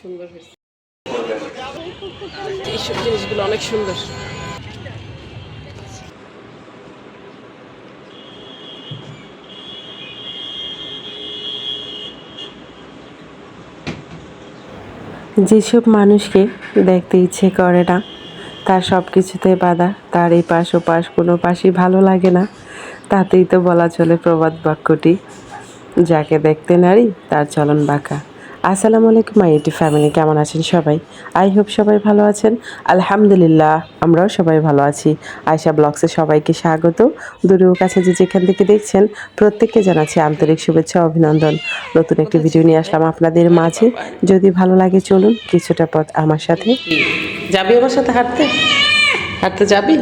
সুন্দর হয়েছে। এইসব জিনিসগুলো অনেক সুন্দর। যেসব মানুষকে দেখতে ইচ্ছে করে না তার সব কিছুতে বাধা তার এই পাশ ও পাশ কোনো পাশই ভালো লাগে না। তাতেই তো বলা চলে প্রবাদ বাক্যটি যাকে দেখতে নারী তার চলন বাঁকা। আসসালামু আলাইকুম মাই ইউটি ফ্যামিলি কেমন আছেন সবাই? আই হোপ সবাই ভালো আছেন। আলহামদুলিল্লাহ আমরাও সবাই ভালো আছি। আয়সা ব্লগসে সবাইকে স্বাগত। দূরেও কাছে যে যেখান থেকে দেখছেন প্রত্যেককে জানাচ্ছি আন্তরিক শুভেচ্ছা অভিনন্দন। নতুন একটি ভিডিও নিয়ে আসলাম আপনাদের মাঝে। যদি ভালো লাগে চলুন কিছুটা পথ আমার সাথে। যাবি আমার সাথে হাঁটতে? হাঁটতে যাবি?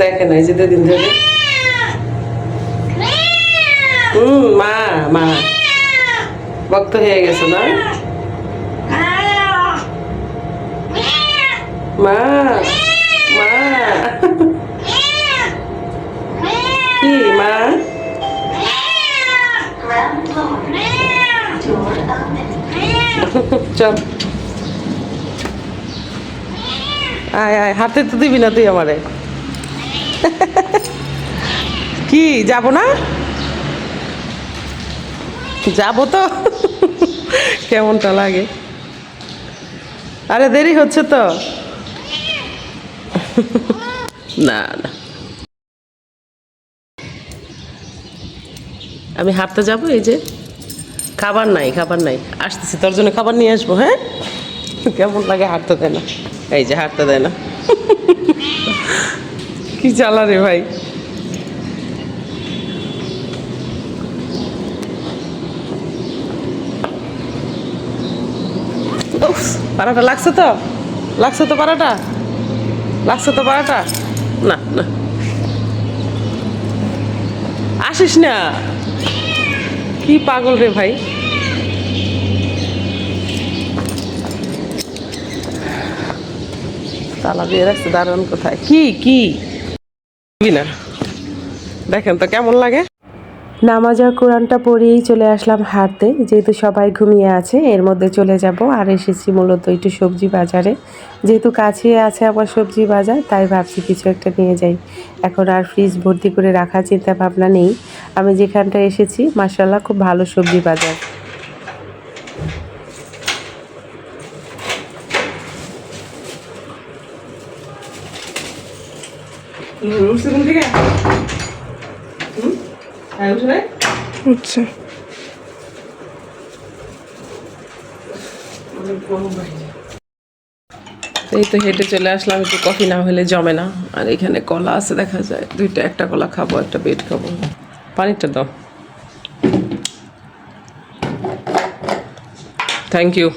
দেখেন এই যে দুদিন ধরে। হুম, মা মা। ভক্ত হয়ে গেছে না? মা মা। কি, মা? চল। আয় আয়, হাতে তো দিবি না তুই আমারে। কি, যাব না? যাব তো। কেমনটা লাগে? আরে দেরি হচ্ছে তো। না না। আমি হাঁটতে যাব, এই যে খাবার নাই খাবার নাই। আসতেছি, তোর জন্য খাবার নিয়ে আসব হ্যাঁ? কেমন লাগে হাঁটতে দেয় না? এই যে হাঁটতে দেয় না। কি চালা রে ভাই। পাড়াটা লাগছে তো? লাগছে তো পাড়াটা? লাগছে তো পাড়াটা? না না। আসিস না। কি পাগল রে ভাই? তালা দিয়ে রাখছে, দারুণ কোথায়? কি কি? না। দেখেন তো কেমন লাগে? নামাজ আর কোরআনটা পড়েই চলে আসলাম হাঁটতে। যেহেতু সবাই ঘুমিয়ে আছে, এর মধ্যে চলে যাব। আর এসেছি মূলত একটু সবজি বাজারে। যেহেতু কাছে আছে আমার সবজি বাজার, তাই ভাবছি কিছু একটা নিয়ে যাই। এখন আর ফ্রিজ ভর্তি করে রাখার চিন্তা ভাবনা নেই। আমি যেখানটা এসেছি মাসাল্লাহ খুব ভালো সবজি বাজার। থেকে? আচ্ছা। এই তো হেঁটে চলে আসলাম একটু কফি না হলে জমে না। আর এখানে কলা আছে দেখা যায়। দুইটা একটা কলা খাব একটা বেড খাব। পানিটা দাও। থ্যাংক ইউ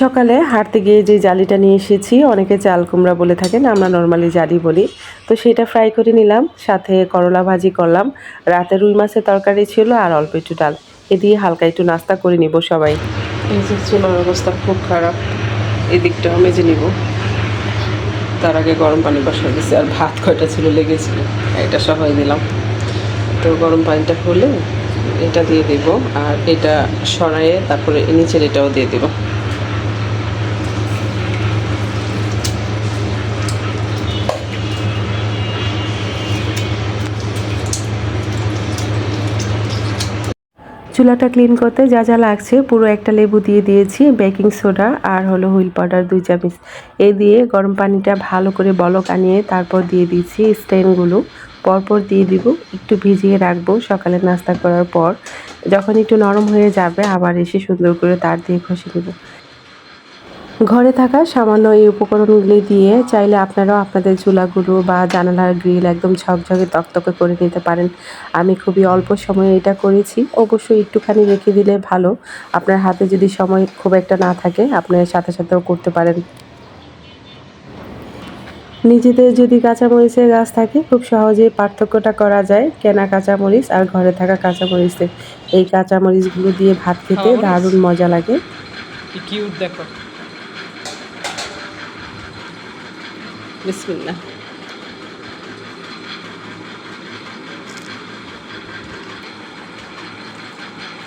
সকালে হাঁটতে গিয়ে যে জালিটা নিয়ে এসেছি, অনেকে চাল কুমড়া বলে থাকেন, আমরা নর্মালি জালি বলি। তো সেটা ফ্রাই করে নিলাম, সাথে করলা ভাজি করলাম। রাতে রুই মাছের তরকারি ছিল আর অল্প একটু ডাল। এ দিয়ে হালকা একটু নাস্তা করে নিব সবাই। এই যে চুলার অবস্থা খুব খারাপ এদিকটা মেজে নিব। তার আগে গরম পানি বসা দিয়েছি আর ভাত কয়টা ছিল লেগেছিল, এটা সবাই দিলাম। তো গরম পানিটা হলে এটা দিয়ে দেব, আর এটা সরাইয়ে তারপরে নিচের এটাও দিয়ে দেব। চুলাটা ক্লিন করতে যা যা লাগছে, পুরো একটা লেবু দিয়ে দিয়েছি বেকিং সোডা আর হলো হুইল পাউডার, দুই চামচ। এ দিয়ে গরম পানিটা ভালো করে বলক আনিয়ে তারপর দিয়ে দিচ্ছি স্টেনগুলো। পরপর দিয়ে দিব, একটু ভিজিয়ে রাখব সকালে নাস্তা করার পর। যখন একটু নরম হয়ে যাবে, আবার এসে সুন্দর করে তার দিয়ে ঘষে নেব। ঘরে থাকা সামান্য এই উপকরণগুলি দিয়ে চাইলে আপনারাও আপনাদের চুলাগুলো বা জানালার গ্রিল একদম ঝকঝকে তকতকে করে নিতে পারেন। আমি খুবই অল্প সময়ে এটা করেছি। অবশ্যই একটুখানি রেখে দিলে ভালো। আপনার হাতে যদি সময় খুব একটা না থাকে আপনার সাথে সাথেও করতে পারেন। নিজেদের যদি কাঁচামরিচের গাছ থাকে খুব সহজেই পার্থক্যটা করা যায় কেনা কাঁচামরিচ আর ঘরে থাকা কাঁচামরিচের। এই কাঁচামরিচগুলো দিয়ে ভাত খেতে দারুণ মজা লাগে। কিউট দেখো। বিসমিল্লা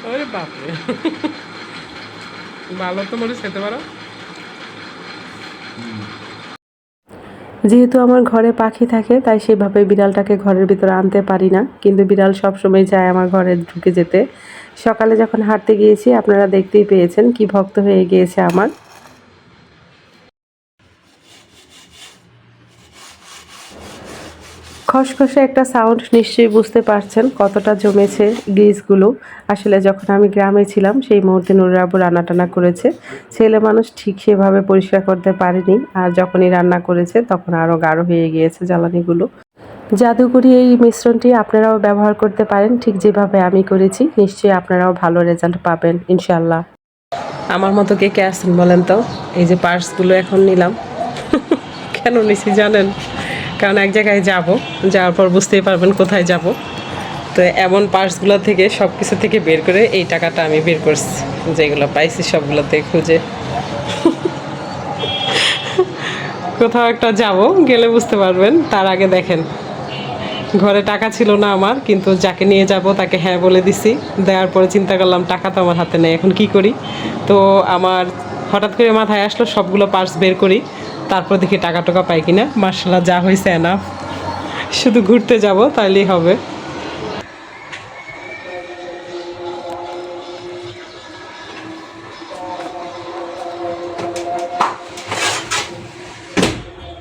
ওরে বাপরে। ভালো তো খেতে পারো। যেহেতু আমার ঘরে পাখি থাকে তাই সেভাবে বিড়ালটাকে ঘরের ভিতরে আনতে পারি না। কিন্তু বিড়াল সবসময় যায় আমার ঘরে ঢুকে যেতে। সকালে যখন হাঁটতে গিয়েছি আপনারা দেখতেই পেয়েছেন কি ভক্ত হয়ে গিয়েছে আমার। খসখসে একটা সাউন্ড নিশ্চয়ই বুঝতে পারছেন কতটা জমেছে গ্রিসগুলো আসলে যখন আমি গ্রামে ছিলাম, সেই মুহূর্তে নুরাবু রান্না টানা করেছে। ছেলে মানুষ ঠিক সেভাবে পরিষ্কার করতে পারেনি আর যখনই রান্না করেছে, তখন আরও গাঢ় হয়ে গিয়েছে জ্বালানিগুলো। জাদুকরি এই মিশ্রণটি আপনারাও ব্যবহার করতে পারেন, ঠিক যেভাবে আমি করেছি, নিশ্চয়ই আপনারাও ভালো রেজাল্ট পাবেন ইনশাল্লাহ আমার মতো কে কে আসছেন বলেন তো? এই যে পার্সগুলো এখন নিলাম। কেন নিছি জানেন? কারণ এক জায়গায় যাব, যাওয়ার পর বুঝতেই পারবেন কোথায় যাব। তো এমন পার্সগুলো থেকে সব কিছু থেকে বের করে এই টাকাটা আমি বের করছি, যেগুলো পাইছি সবগুলোতে খুঁজে। কোথাও একটা যাব, গেলে বুঝতে পারবেন, তার আগে দেখেন। ঘরে টাকা ছিল না আমার, কিন্তু যাকে নিয়ে যাব তাকে হ্যাঁ বলে দিছি। দেওয়ার পরে চিন্তা করলাম, টাকা তো আমার হাতে নেই, এখন কি করি? তো আমার হঠাৎ করে মাথায় আসলো, সবগুলো পার্স বের করি। তারপর দেখি টাকা টাকা পাই কিনা। মার্শাল্লাহ যা হয়েছে না শুধু ঘুরতে যাব, তাইলেই হবে।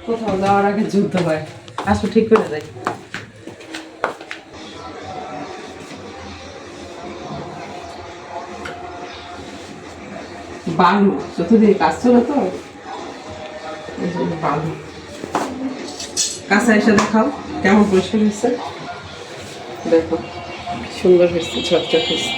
কোথাও যাওয়ার আগে যুদ্ধ হয়। আসো, ঠিক করে যাই। বালু চতুর্দিকে কাজ ছিল তো। জন্য বালু এসে দেখাও কেমন পরিষ্কার হয়েছে? দেখো সুন্দর হয়েছে, ঝকঝক হয়েছে।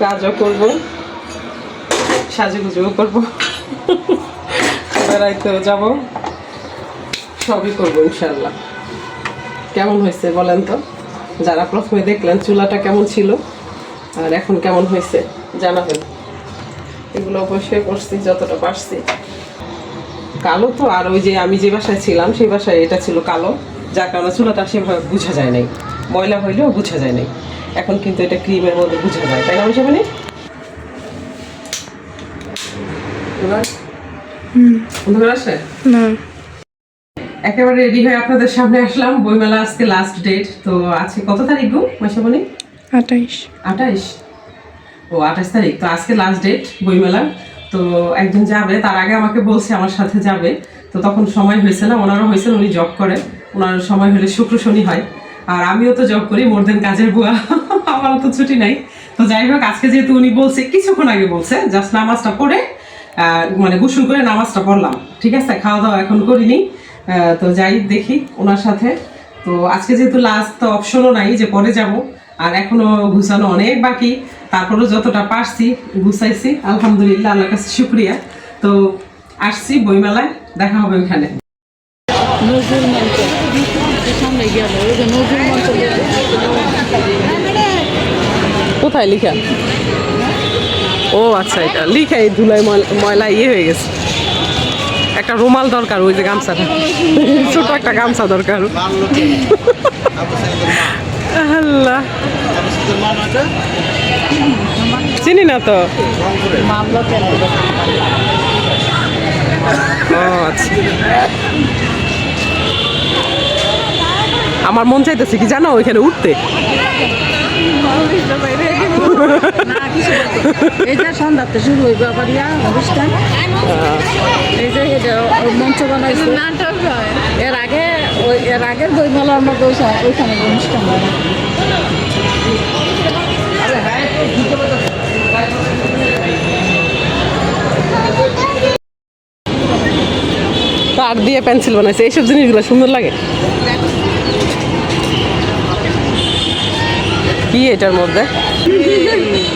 কাজও করব, সাজুগুজুও করব। বেড়াইতেও যাব। সবই করব, ইনশাল্লাহ। কেমন হয়েছে বলেন তো? যারা প্রথমে দেখলেন চুলাটা কেমন ছিল আর এখন কেমন হয়েছে জানাবেন। এগুলো অবশ্যই করছি যতটা পারছি। কালো তো আর ওই যে আমি যে বাসায় ছিলাম সেই বাসায় এটা ছিল কালো। যার কারণে চুলাটা সেভাবে বোঝা যায় নাই। ময়লা হইলেও বোঝা যায় নাই। এখন কিন্তু এটা ক্রিমের মধ্যে বোঝা যায়। তাই না বসে মানে অন্ধকার আসে? না। একেবারে রেডি হয়ে আপনাদের সামনে আসলাম। বইমেলা আজকে লাস্ট ডেট তো আজকে কত তারিখ গো মাসামণি? আঠাইশ। আঠাইশ? ও আঠাশ তারিখ। তো আজকে লাস্ট ডেট বইমেলা। তো একজন যাবে তার আগে আমাকে বলছে আমার সাথে যাবে। তো তখন সময় হয়েছে না ওনারও হয়েছে উনি জব করে। ওনার সময় হলে শুক্র শনি হয়। আর আমিও তো জব করি মোর দেন কাজের বুয়া। আমারও তো ছুটি নাই। তো যাই হোক আজকে যেহেতু উনি বলছে কিছুক্ষণ আগে বলছে জাস্ট নামাজটা পড়ে মানে গোসল করে নামাজটা পড়লাম। ঠিক আছে খাওয়া দাওয়া এখন করিনি। তো যাই দেখি ওনার সাথে। তো আজকে যেহেতু লাস্ট তো অপশনও নাই যে পরে যাব আর এখনও গুছানো অনেক বাকি তারপরেও যতটা পারছি গুছাইছি। আলহামদুলিল্লাহ আল্লাহর কাছে শুক্রিয়া। তো আসছি বইমেলায় দেখা হবে ওইখানে। নজরুল মঞ্চ। সামনে গেল নজরুল মঞ্চ কোথায় লিখা? ও আচ্ছা এটা লিখা এই ধুলাই ময়লা- ময়লা ইয়ে হয়ে গেছে। একটা রুমাল দরকার, ওই যে গামছাটা ছোট একটা গামছা দরকার। চিনি না তো? আচ্ছা। আমার মন চাইতেছে কি জানো, ওইখানে উঠতে। এই যে সন্ধ্যাতে শুরু হইবে আবার ইয়া অনুষ্ঠান। এই যে মঞ্চ বানাইছে। নাটক হয়। এর আগে ওই এর আগের বইমেলার মধ্যে ওইখানে ওইখানে অনুষ্ঠান হয়। তার দিয়ে পেন্সিল বানাইছে এইসব জিনিসগুলো সুন্দর লাগে। কি এটার মধ্যে?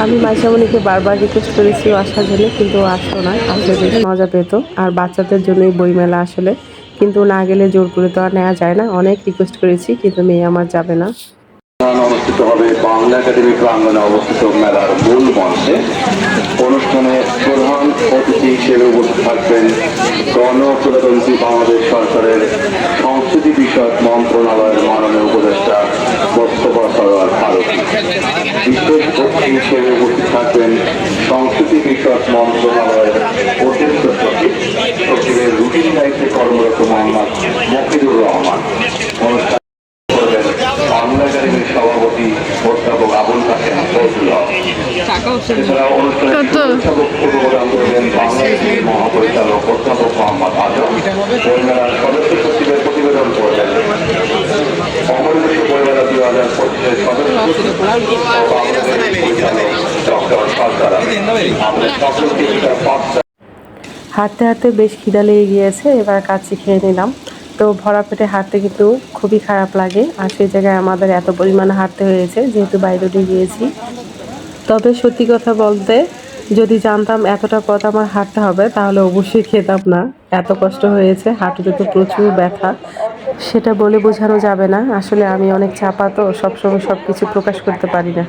আমি মাইশামণিকে বারবার রিকোয়েস্ট করেছি আসার জন্য, কিন্তু আসলো না। আসলে বেশ মজা পেতো। আর বাচ্চাদের জন্যই বইমেলা আসলে। কিন্তু না গেলে জোর করে তো আর নেওয়া যায় না। অনেক রিকোয়েস্ট করেছি, কিন্তু মেয়ে আমার যাবে না। অনুষ্ঠিত হবে বাংলা একাডেমি প্রাঙ্গণে অবস্থিত মেলার মূল মঞ্চে। অনুষ্ঠানে প্রধান অতিথি হিসেবে উপস্থিত থাকবেন গণপ্রজাতন্ত্রী বাংলাদেশ সরকারের সংস্কৃতি বিষয়ক মন্ত্রণালয়ের মাননীয় উপদেষ্টা বিশেষ অতিথি হিসেবে উপস্থিত থাকবেন সংস্কৃতি বিষয়ক মন্ত্রণালয়ের অতিরিক্ত সচিব সচিবের রুটিন দায়িত্বে কর্মরত মোহাম্মদ মফিদুর রহমান। অনুষ্ঠান করবেন বাংলা একাডেমির সভাপতি অধ্যাপক আবুল কাসেম ফজলুল হক। এছাড়াও অনুষ্ঠানে শুভেচ্ছা করবেন বাংলাদেশের মহাপরিচালক অধ্যাপক মোহাম্মদ আজম। বইমেলার সদস্য সচিবের এটা পাঁচটা হাঁটতে হাঁটতে বেশ খিদা লেগে গিয়েছে, এবার কাচ্চি খেয়ে নিলাম। তো ভরা পেটে হাঁটতে কিন্তু খুবই খারাপ লাগে, আর সেই জায়গায় আমাদের এত পরিমাণে হাঁটতে হয়েছে, যেহেতু বাইরে উঠে গিয়েছি। তবে সত্যি কথা বলতে যদি জানতাম এতটা পথ আমার হাঁটতে হবে, তাহলে অবশ্যই খেতাম না। এত কষ্ট হয়েছে, হাঁটুতে তো প্রচুর ব্যথা। সেটা বলে বোঝানো যাবে না, আসলে আমি অনেক চাপা তো, সবসময় সব কিছু প্রকাশ করতে পারি না।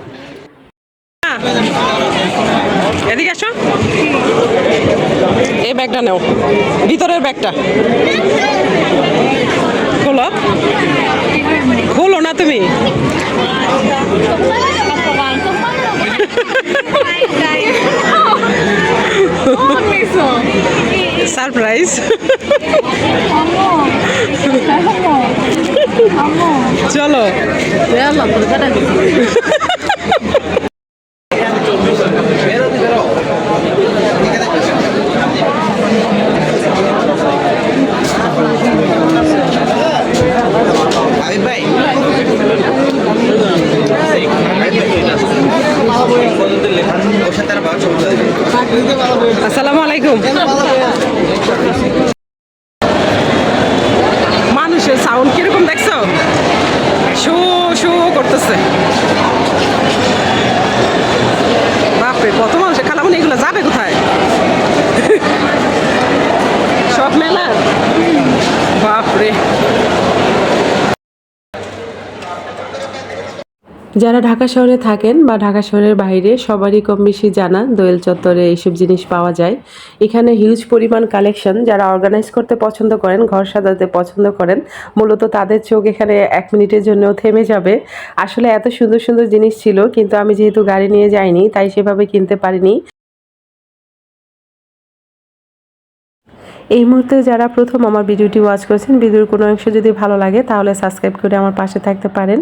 এদিকে আসো। এই ব্যাগটা নাও, ভিতরের ব্যাগটা। খোলো। খোলো না তুমি। সারপ্রাইজ চলো বেলা করে কাটা দিছি আসসালামু আলাইকুম মানুষের সাউন্ড কীরকম দেখছ শো শো করতেছে বাপরে কত মানুষের খালামুনি এগুলো যাবে কোথায় সব মেলা বাপরে। যারা ঢাকা শহরে থাকেন বা ঢাকা শহরের বাইরে, সবারই কম বেশি জানা দোয়েল চত্বরে এইসব জিনিস পাওয়া যায়। এখানে হিউজ পরিমাণ কালেকশন যারা অর্গানাইজ করতে পছন্দ করেন, ঘর সাজাতে পছন্দ করেন, মূলত তাদের চোখ এখানে এক মিনিটের জন্য থেমে যাবে। আসলে এত সুন্দর সুন্দর জিনিস ছিল, কিন্তু আমি যেহেতু গাড়ি নিয়ে যাইনি, তাই সেভাবে কিনতে পারিনি। এই মুহূর্তে যারা প্রথম আমার ভিডিওটি ওয়াচ করেছেন, ভিডিওর কোনো অংশ যদি ভালো লাগে, তাহলে সাবস্ক্রাইব করে আমার পাশে থাকতে পারেন।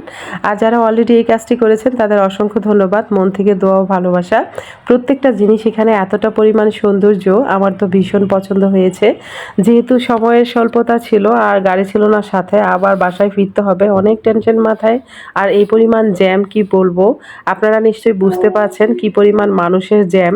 আর যারা অলরেডি এই কাজটি করেছেন, তাদের অসংখ্য ধন্যবাদ। মন থেকে দোয়া ও ভালোবাসা। প্রত্যেকটা জিনিস এখানে এতটা পরিমাণ সৌন্দর্য, আমার তো ভীষণ পছন্দ হয়েছে। যেহেতু সময়ের স্বল্পতা ছিল আর গাড়ি ছিল না সাথে, আবার বাসায় ফিরতে হবে, অনেক টেনশন মাথায়। আর এই পরিমাণ জ্যাম কি বলব? আপনারা নিশ্চয়ই বুঝতে পারছেন কি পরিমাণ মানুষের জ্যাম